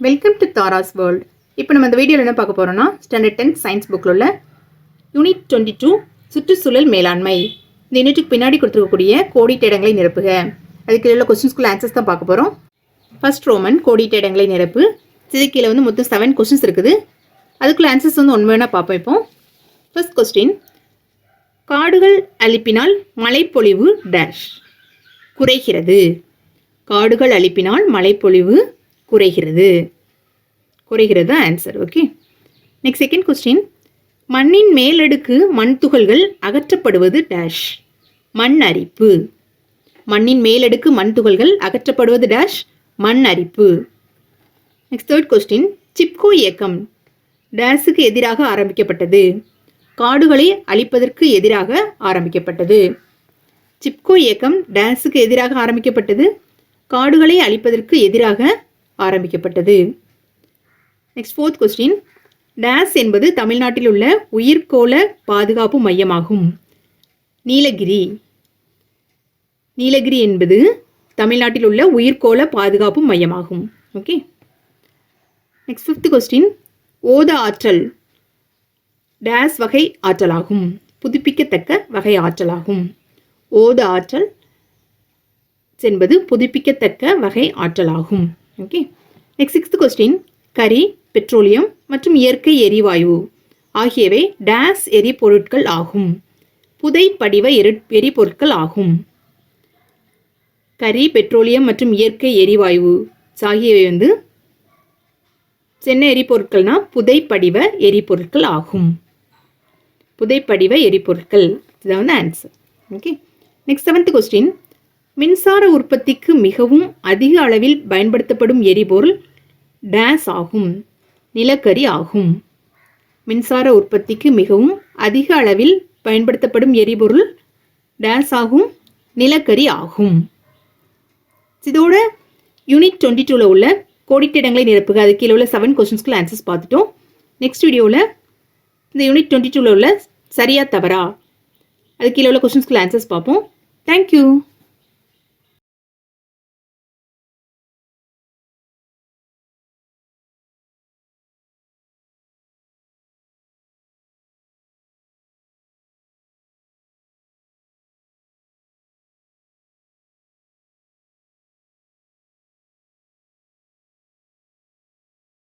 Welcome to Tara's world இப்போ நம்ம இந்த வீடியோவில் என்ன பார்க்க போகிறோம்னா ஸ்டாண்டர்ட் டென்த் சயின்ஸ் புக்கில் உள்ள யூனிட் டுவெண்ட்டி டூ சுற்றுச்சூழல் மேலாண்மை. இந்த யூனிட்டுக்கு பின்னாடி கொடுத்துருக்கக்கூடிய கோடிட்ட இடங்களை நிரப்புக. அதுக்கு உள்ள கொஸ்டின்ஸ்குள்ள ஆன்சர்ஸ் தான் பார்க்க போகிறோம் ஃபர்ஸ்ட் ரோமன் கோடிட்ட இடங்களை நிரப்பு. இதுக்கு வந்து மொத்தம் செவன் கொஸ்டின்ஸ் இருக்குது. அதுக்குள்ள ஆன்சர்ஸ் வந்து ஒன்று வேணால் பார்ப்போம் இப்போ. ஃபர்ஸ்ட் கொஸ்டின் காடுகள் அழிப்பினால் மழைப்பொழிவு டேஷ் குறைகிறது. காடுகள் அழிப்பினால் மழைப்பொழிவு குறைகிறது. குறைகிறது தான் answer okay next second question மண்ணின் மேலடுக்கு மண் துகள்கள் அகற்றப்படுவது டேஷ் மண் அரிப்பு. மண்ணின் மேலடுக்கு மண் துகள்கள் அகற்றப்படுவது டேஷ் மண் அரிப்பு. நெக்ஸ்ட் தேர்ட் கொஸ்டின் சிப்கோ இயக்கம். டேஸுக்கு எதிராக ஆரம்பிக்கப்பட்டது. காடுகளை அழிப்பதற்கு எதிராக ஆரம்பிக்கப்பட்டது. சிப்கோ இயக்கம் டேஸுக்கு எதிராக ஆரம்பிக்கப்பட்டது. காடுகளை அழிப்பதற்கு எதிராக ஆரம்பிக்கப்பட்டது. நெக்ஸ்ட் ஃபோர்த் கொஸ்டின் டேஸ் என்பது தமிழ்நாட்டில் உள்ள உயிர்கோள பாதுகாப்பு மையமாகும். நீலகிரி. நீலகிரி என்பது தமிழ்நாட்டில் உள்ள உயிர்கோள பாதுகாப்பு மையமாகும். ஓகே நெக்ஸ்ட் ஃபிஃப்த் கொஸ்டின் ஓத ஆற்றல். டேஸ் வகை ஆற்றலாகும். புதுப்பிக்கத்தக்க வகை ஆற்றலாகும். ஓத ஆற்றல் என்பது புதுப்பிக்கத்தக்க வகை ஆற்றலாகும். ஓகே நெக்ஸ்ட் சிக்ஸ்த் கொஸ்டின் கரி பெட்ரோலியம் மற்றும் இயற்கை எரிவாயு ஆகியவை டேஸ் எரிபொருட்கள் ஆகும். புதை படிவ எரி எரிபொருட்கள் ஆகும். கரி பெட்ரோலியம் மற்றும் இயற்கை எரிவாயு ஆகியவை வந்து சென்னை எரிபொருட்கள்னா புதைப்படிவ எரிபொருட்கள் ஆகும். புதைப்படிவ எரிபொருட்கள். இதுதான் வந்து answer okay next seventh question மின்சார உற்பத்திக்கு மிகவும் அதிக அளவில் பயன்படுத்தப்படும் எரிபொருள் டேஸ் ஆகும் நிலக்கரி ஆகும். மின்சார உற்பத்திக்கு மிகவும் அதிக அளவில் பயன்படுத்தப்படும் எரிபொருள் டேஸ் ஆகும் நிலக்கரி ஆகும். இதோட யூனிட் டுவெண்ட்டி டூவில் உள்ள கோடிட்டிடங்களை நிரப்புக. அது கீழே உள்ள செவன் கொஸ்டின்ஸ்க்குள்ள ஆன்சர்ஸ் பார்த்துட்டோம். நெக்ஸ்ட் வீடியோவில் இந்த யூனிட் டுவெண்ட்டி டூவில் உள்ள சரியா தவறா? அது கீழே உள்ள கொஸ்டின்ஸ்க்குள்ள ஆன்சர்ஸ் பார்ப்போம். தேங்க்யூ